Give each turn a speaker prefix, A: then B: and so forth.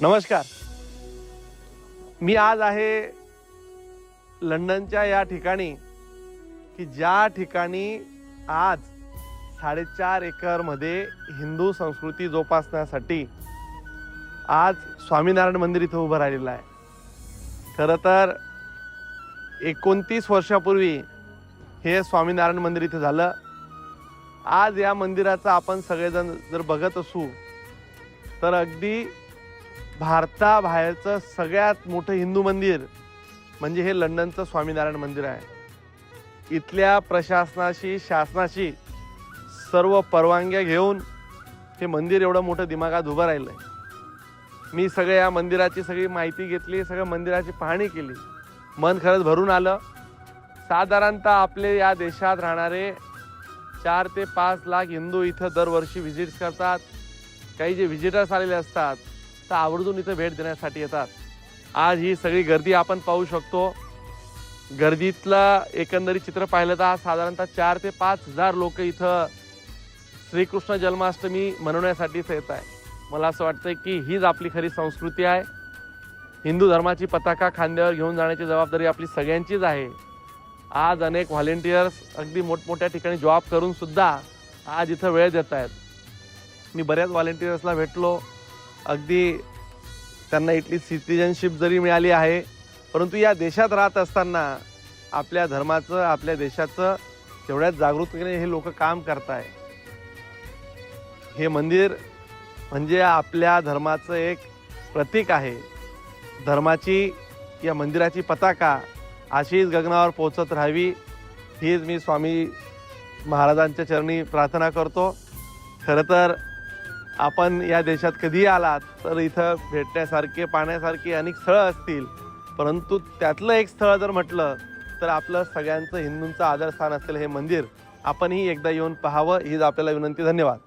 A: नमस्कार. मी आज आहे लंडनच्या या ठिकाणी की ज्या ठिकाणी आज साडेचार एकरमध्ये हिंदू संस्कृती जोपासण्यासाठी आज स्वामीनारायण मंदिर इथं उभं राहिलेलं आहे. खरं तर एकोणतीस वर्षापूर्वी हे स्वामीनारायण मंदिर इथं झालं. आज या मंदिराचं आपण सगळेजण जर बघत असू तर अगदी भारताबाहेरचं सगळ्यात मोठं हिंदू मंदिर म्हणजे हे लंडनचं स्वामीनारायण मंदिर आहे. इथल्या प्रशासनाशी शासनाशी सर्व परवानग्या घेऊन हे मंदिर एवढं मोठं दिमागात उभं राहिलं आहे मी सगळं या मंदिराची सगळी माहिती घेतली सगळं मंदिराची पाहणी केली. मन खरंच भरून आलं. साधारणतः आपले या देशात राहणारे चार ते पाच लाख हिंदू इथं दरवर्षी व्हिजिट्स करतात. काही जे व्हिजिटर्स आलेले असतात तर आवर्जून इथं भेट देण्यासाठी येतात. आज ही सगळी गर्दी आपण पाहू शकतो. गर्दीतलं एकंदरीत चित्र पाहिलं तर आज साधारणतः चार ते पाच हजार लोक इथं श्रीकृष्ण जन्माष्टमी मनवण्यासाठीच येत आहे मला असं वाटतं की हीच आपली खरी संस्कृती आहे. हिंदू धर्माची पताका खांद्यावर घेऊन जाण्याची जबाबदारी आपली सगळ्यांचीच आहे. आज अनेक व्हॉलेंटियर्स अगदी मोठमोठ्या ठिकाणी जॉब करून सुद्धा आज इथं वेळ देत आहेत मी बऱ्याच व्हॉलेंटियर्सला भेटलो. अगदी त्यांना इथली सिटिझनशिप जरी मिळाली आहे परंतु या देशात राहत असताना आपल्या धर्माचं आपल्या देशाचं तेवढ्याच जागृतीने हे लोक काम करताय. हे मंदिर म्हणजे आपल्या धर्माचं एक प्रतीक आहे. धर्माची या मंदिराची पताका अशीच गगनावर पोचत राहावी हीच मी स्वामी महाराजांच्या चरणी प्रार्थना करतो. खरं तर आपण या देशात कधीही आलात तर इथं भेटण्यासारखे पाहण्यासारखी अनेक स्थळं असतील. परंतु त्यातलं एक स्थळ जर म्हटलं तर आपलं सगळ्यांचं हिंदूंचं आदरस्थान असलेलं हे मंदिर आपणही एकदा येऊन पाहावं हीच आपल्याला विनंती. धन्यवाद.